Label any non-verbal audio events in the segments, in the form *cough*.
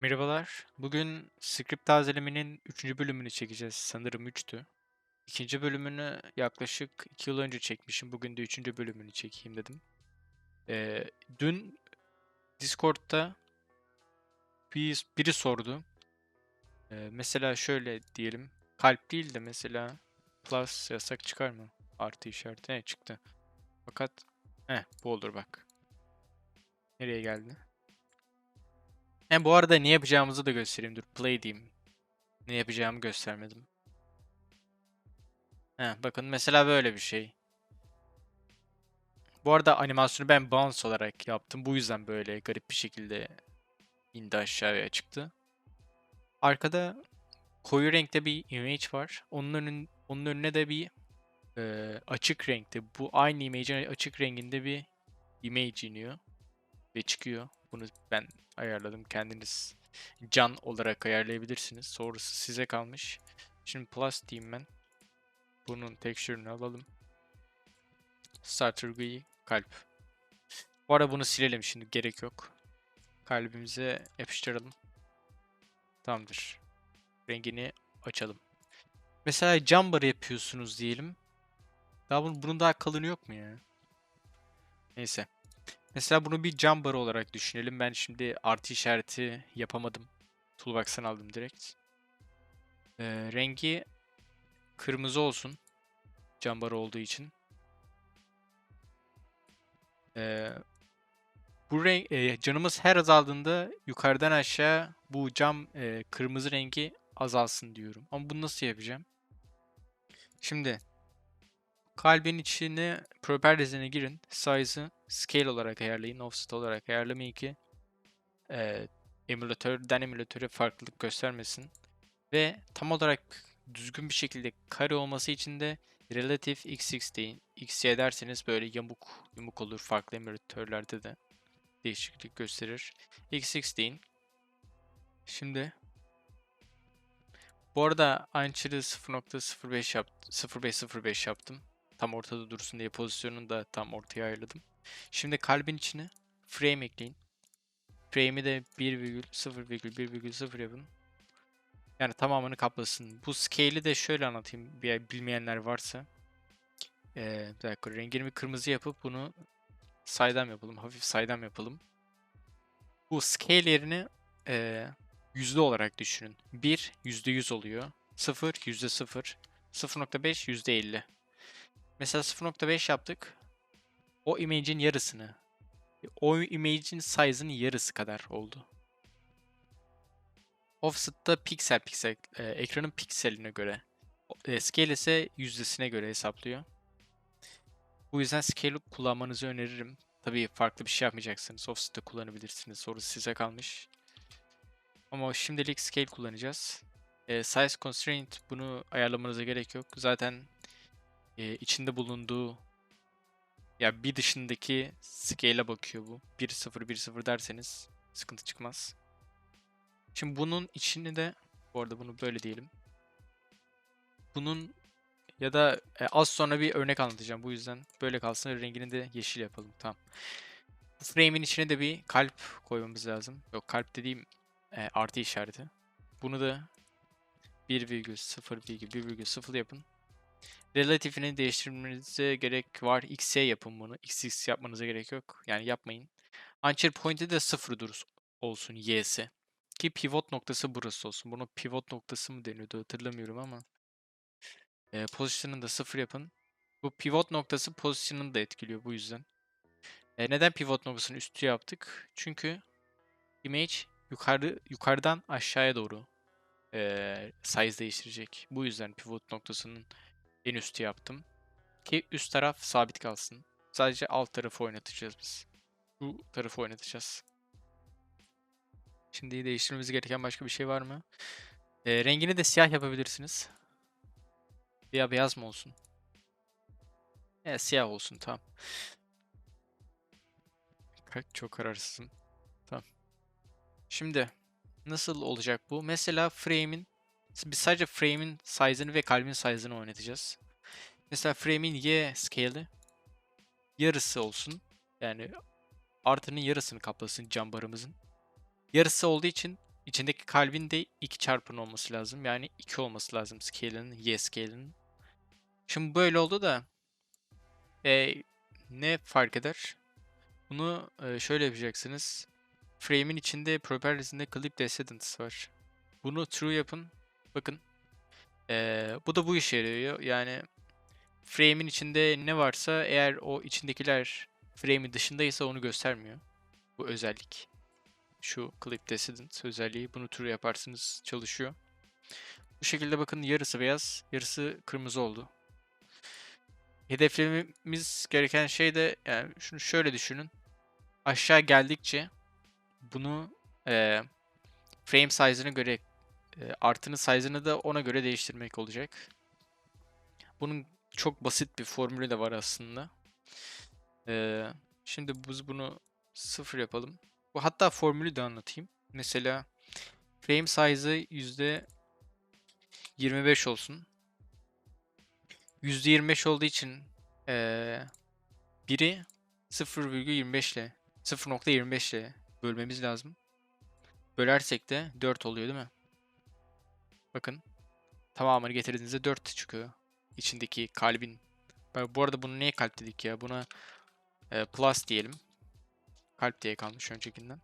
Merhabalar. Bugün script tazelemenin 3. bölümünü çekeceğiz. Sanırım 3'tü. İkinci bölümünü yaklaşık 2 yıl önce çekmişim. Bugün de 3. bölümünü çekeyim dedim. Ee, dün Discord'da bir, biri sordu. Ee, mesela şöyle diyelim. Kalp değil de mesela plus yasak çıkar mı? Artı işareti ne çıktı? Fakat heh, bu olur bak. Nereye geldi? Hem bu arada ne yapacağımızı da göstereyim. Dur play diyeyim. Ne yapacağımı göstermedim. Heh, bakın mesela böyle bir şey. Bu arada animasyonu ben bounce olarak yaptım. Bu yüzden böyle garip bir şekilde indi aşağıya çıktı. Arkada koyu renkte bir image var. Onun, önün, onun önüne de bir e, açık renkte. Bu aynı image'in açık renginde bir image iniyor. Ve çıkıyor. Bunu ben ayarladım. Kendiniz can olarak ayarlayabilirsiniz. Sonrası size kalmış. Şimdi plus diyeyim ben. Bunun texture'ını alalım. Starter GUI kalp. Bu arada bunu silelim şimdi gerek yok. Kalbimize yapıştıralım. Tamamdır. Rengini açalım. Mesela jumper yapıyorsunuz diyelim. Daha bunun, bunun daha kalını yok mu ya? Neyse. Mesela bunu bir jumper olarak düşünelim. Ben şimdi artı işareti yapamadım. Toolbox'tan aldım direkt. Ee, rengi kırmızı olsun. Jumper olduğu için. Ee, bu renk e, canımız her azaldığında yukarıdan aşağı bu cam e, kırmızı rengi azalsın diyorum. Ama bunu nasıl yapacağım? Şimdi kalbin içine properties'ine girin. Size'ı scale olarak ayarlayın. Offset olarak ayarlamayın ki e, emülatörden emülatöre farklılık göstermesin. Ve tam olarak düzgün bir şekilde kare olması için de relative xx deyin. xy derseniz böyle yamuk yumuk olur farklı emülatörlerde de değişiklik gösterir. xx deyin. Şimdi bu arada Anchor'ı 0.05 yaptım. 0505 yaptım. Tam ortada dursun diye pozisyonunu da tam ortaya ayarladım. Şimdi kalbin içine frame ekleyin. Frame'i de 1,0,1,0 yapın. Yani tamamını kaplasın. Bu scale'i de şöyle anlatayım bir bilmeyenler varsa. Ee, bir dakika rengini kırmızı yapıp bunu saydam yapalım. Hafif saydam yapalım. Bu scale yerini e, yüzde olarak düşünün. 1 yüzde 100 oluyor. 0 yüzde 0. 0.5 yüzde 50. Mesela 0.5 yaptık. O image'in yarısını. O image'in size'ının yarısı kadar oldu. Offset'ta piksel piksel e, ekranın pikseline göre. E, scale ise yüzdesine göre hesaplıyor. Bu yüzden scale kullanmanızı öneririm. Tabii farklı bir şey yapmayacaksınız. Offset'te kullanabilirsiniz. Sorusu size kalmış. Ama şimdilik scale kullanacağız. E, size constraint bunu ayarlamanıza gerek yok. Zaten e, içinde bulunduğu ya bir dışındaki scale'e bakıyor bu. 1-0 1-0 derseniz sıkıntı çıkmaz. Şimdi bunun içini de bu arada bunu böyle diyelim. Bunun ya da e, az sonra bir örnek anlatacağım. Bu yüzden böyle kalsın. Rengini de yeşil yapalım. Tamam. Bu frame'in içine de bir kalp koymamız lazım. Yok kalp dediğim e, artı işareti. Bunu da 1,0,1,0 yapın. Relatifini değiştirmenize gerek var. X'e yapın bunu. XX yapmanıza gerek yok. Yani yapmayın. Anchor point'i de 0 dur olsun y'si. Ki pivot noktası burası olsun. Bunu pivot noktası mı deniyordu hatırlamıyorum ama. E, pozisyonunu da 0 yapın. Bu pivot noktası pozisyonunu da etkiliyor bu yüzden. E, neden pivot noktasını üstü yaptık? Çünkü image yukarı yukarıdan aşağıya doğru e, size değiştirecek. Bu yüzden pivot noktasının en üstü yaptım. Ki üst taraf sabit kalsın. Sadece alt tarafı oynatacağız biz. Bu tarafı oynatacağız. Şimdi değiştirmemiz gereken başka bir şey var mı? E, rengini de siyah yapabilirsiniz. Veya beyaz mı olsun? Evet siyah olsun tamam. Çok kararsızım. Tamam. Şimdi nasıl olacak bu? Mesela frame'in biz sadece frame'in size'ını ve kalbin size'ını oynatacağız. Mesela frame'in y scale'i yarısı olsun. Yani artının yarısını kaplasın cam barımızın. Yarısı olduğu için içindeki kalbin de 2 çarpın olması lazım. Yani 2 olması lazım scale'in, y scale'in. Şimdi böyle oldu da e, ne fark eder? Bunu e, şöyle yapacaksınız. Frame'in içinde properties'inde clip descendants var. Bunu true yapın. Bakın. E, bu da bu işe yarıyor. Yani frame'in içinde ne varsa eğer o içindekiler frame'in dışındaysa onu göstermiyor. Bu özellik. Şu clip descendant özelliği. Bunu true yaparsınız çalışıyor. Bu şekilde bakın yarısı beyaz, yarısı kırmızı oldu. Hedeflememiz gereken şey de yani şunu şöyle düşünün. Aşağı geldikçe bunu e, frame size'ına göre e, artının size'ını da ona göre değiştirmek olacak. Bunun çok basit bir formülü de var aslında. E, şimdi biz bunu sıfır yapalım. Bu hatta formülü de anlatayım. Mesela frame size'ı yüzde 25 olsun. %25 olduğu için ee, biri 0,25 ile 0.25 ile bölmemiz lazım. Bölersek de 4 oluyor değil mi? Bakın. Tamamını getirdiğinizde 4 çıkıyor. İçindeki kalbin. Bu arada bunu niye kalp dedik ya? Buna e, plus diyelim. Kalp diye kalmış öncekinden.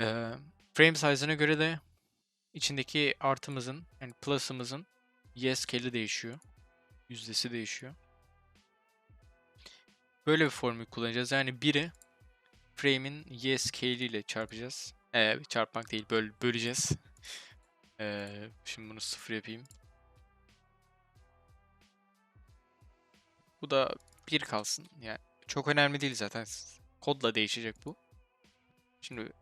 E, frame size'ına göre de içindeki artımızın yani plus'ımızın y scale'i değişiyor. Yüzdesi değişiyor. Böyle bir formül kullanacağız. Yani biri frame'in y scale ile çarpacağız. Ee, çarpmak değil, böl böleceğiz. Ee, şimdi bunu sıfır yapayım. Bu da bir kalsın. Yani çok önemli değil zaten. Kodla değişecek bu. Şimdi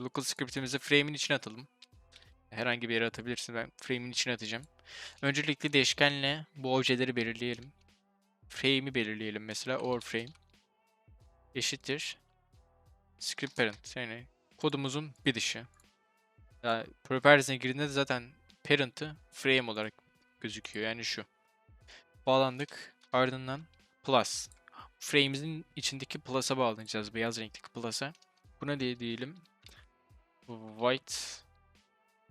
local script'imizi frame'in içine atalım. Herhangi bir yere atabilirsin. Ben frame'in içine atacağım. Öncelikle değişkenle bu objeleri belirleyelim. Frame'i belirleyelim mesela. Or frame eşittir script parent. Yani kodumuzun bir dışı. Yani properties'e girdiğinde de zaten parent'ı frame olarak gözüküyor. Yani şu. Bağlandık. Ardından plus. Frame'imizin içindeki plus'a bağlanacağız. Beyaz renkteki plus'a. Buna diye diyelim. White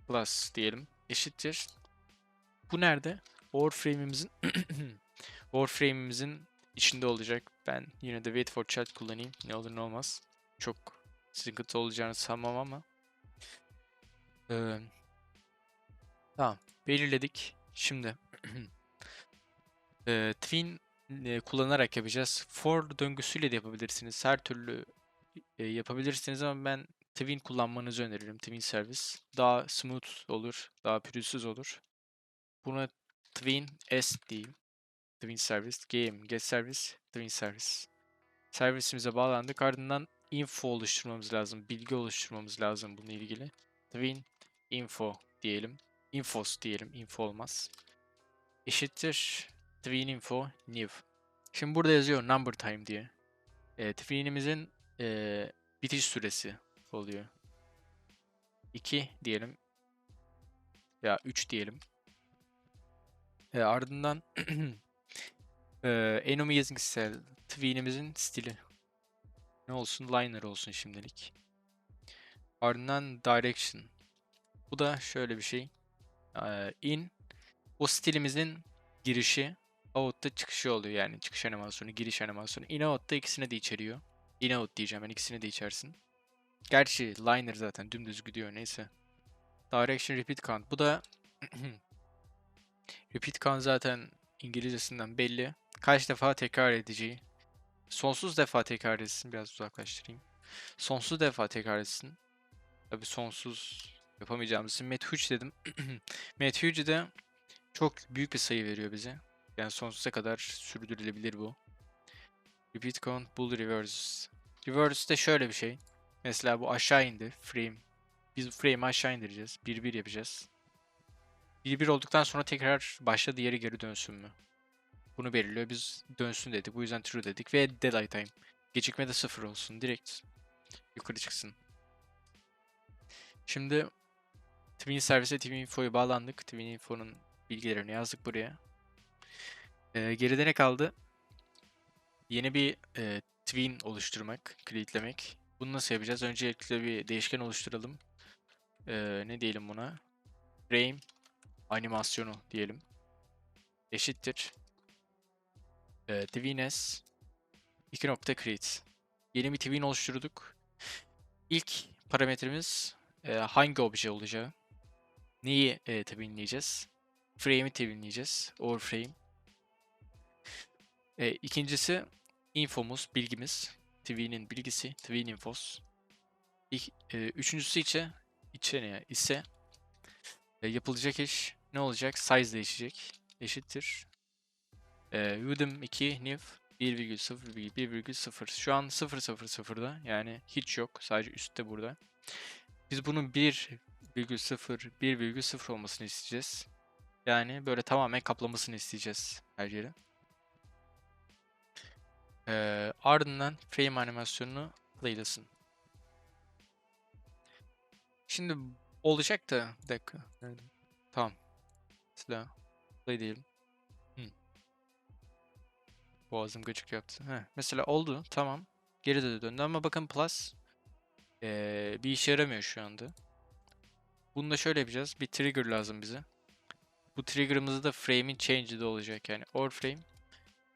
plus diyelim. Eşittir. Bu nerede? Warframe'imizin *clears throat* Warframe'imizin içinde olacak. Ben yine de wait for chat kullanayım. Ne olur ne olmaz. Çok sıkıntı olacağını sanmam ama. Ee, tamam. Belirledik. Şimdi *clears throat* ee, twin e, kullanarak yapacağız. For döngüsüyle de yapabilirsiniz. Her türlü e, yapabilirsiniz ama ben Twin kullanmanızı öneririm. Twin servis. Daha smooth olur. Daha pürüzsüz olur. Buna Twin S diyeyim. Twin service. Game. Get service. Twin service. Servisimize bağlandık. Ardından info oluşturmamız lazım. Bilgi oluşturmamız lazım bununla ilgili. Twin info diyelim. Infos diyelim. Info olmaz. Eşittir twin info new. Şimdi burada yazıyor number time diye. E, twin'imizin e, bitiş süresi oluyor. 2 diyelim. Ya 3 diyelim. E, ardından *clears throat* e, Enomizing Cell Tween'imizin stili. Ne olsun? Liner olsun şimdilik. Ardından Direction. Bu da şöyle bir şey. İn o stilimizin girişi out'ta çıkışı oluyor yani çıkış animasyonu, giriş animasyonu. In out'ta ikisini de içeriyor. In out diyeceğim ben ikisini de içersin. Gerçi liner zaten dümdüz gidiyor neyse. Direction repeat count. Bu da *clears throat* repeat count zaten İngilizcesinden belli. Kaç defa tekrar edeceği. Sonsuz defa tekrar etsin. Biraz uzaklaştırayım. Sonsuz defa tekrar etsin. Tabi sonsuz yapamayacağımız için Methuge dedim. *clears throat* Methuge de çok büyük bir sayı veriyor bize. Yani sonsuza kadar sürdürülebilir bu. Repeat count, bull reverse. Reverse de şöyle bir şey. Mesela bu aşağı indi. Frame. Biz frame aşağı indireceğiz. 1-1 yapacağız. 1-1 olduktan sonra tekrar başladığı yere geri dönsün mü? Bunu belirliyor. Biz dönsün dedik. Bu yüzden true dedik. Ve delay time. Gecikme de 0 olsun. Direkt yukarı çıksın. Şimdi Twin servise Twin Info'yu bağlandık. Twin Info'nun bilgilerini yazdık buraya. Ee, geride ne kaldı? Yeni bir e, Twin oluşturmak, create'lemek. Bunu nasıl yapacağız? Öncelikle bir değişken oluşturalım. Ee, ne diyelim buna? Frame animasyonu diyelim. Eşittir. Ee, tweeness 2 nokta create. Yeni bir tween oluşturduk. İlk parametremiz e, hangi obje olacağı. Neyi e, tabinleyeceğiz? Frame'i tabinleyeceğiz. Overframe. E, ikincisi infomuz, bilgimiz. Twin'in bilgisi, Twin infos. İk, e, üçüncüsü içe, içe ne ya? ise e, yapılacak iş ne olacak? Size değişecek. Eşittir. E, Udemy 2 new 1,0,1,0 şu an 0,0,0'da yani hiç yok sadece üstte burada. Biz bunu 1 0,0 1,0 olmasını isteyeceğiz. Yani böyle tamamen kaplamasını isteyeceğz her yeri. Ee, ardından frame animasyonunu playlasın. Şimdi olacak da bir dakika. Nerede? Tamam. Silah. Play diyelim. Hmm. Boğazım gıcık yaptı. Heh. Mesela oldu. Tamam. Geri de döndü ama bakın plus ee, bir işe yaramıyor şu anda. Bunu da şöyle yapacağız. Bir trigger lazım bize. Bu trigger'ımız da frame'in change'de olacak yani. Or frame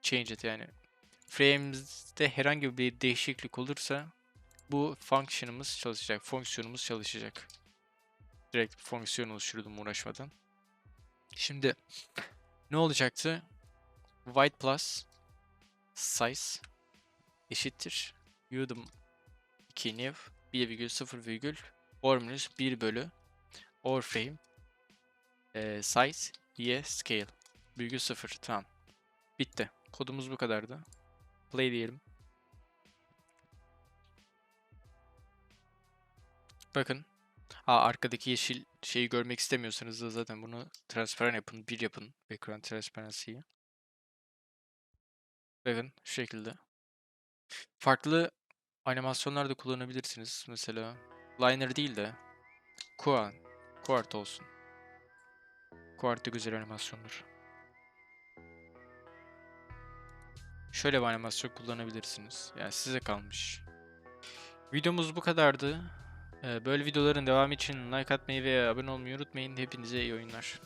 change it yani. Frame'de herhangi bir değişiklik olursa bu function'ımız çalışacak. Fonksiyonumuz çalışacak. Direkt fonksiyon oluşturdum uğraşmadan. Şimdi ne olacaktı? White plus size eşittir udem 2 new 1,0 virgül formülüs 1 bölü or frame. E, size y scale. Virgül 0 tamam. Bitti. Kodumuz bu kadardı. Play diyelim. Bakın. Ha arkadaki yeşil şeyi görmek istemiyorsanız da zaten bunu transparan yapın bir yapın background transparency'yi. Bakın şu şekilde. Farklı animasyonlar da kullanabilirsiniz. Mesela liner değil de Quart, Quart olsun. Quart da güzel animasyondur. Şöyle bir animasyon kullanabilirsiniz. Yani size kalmış. Videomuz bu kadardı. Ee, Böyle videoların devamı için like atmayı ve abone olmayı unutmayın. Hepinize iyi oyunlar.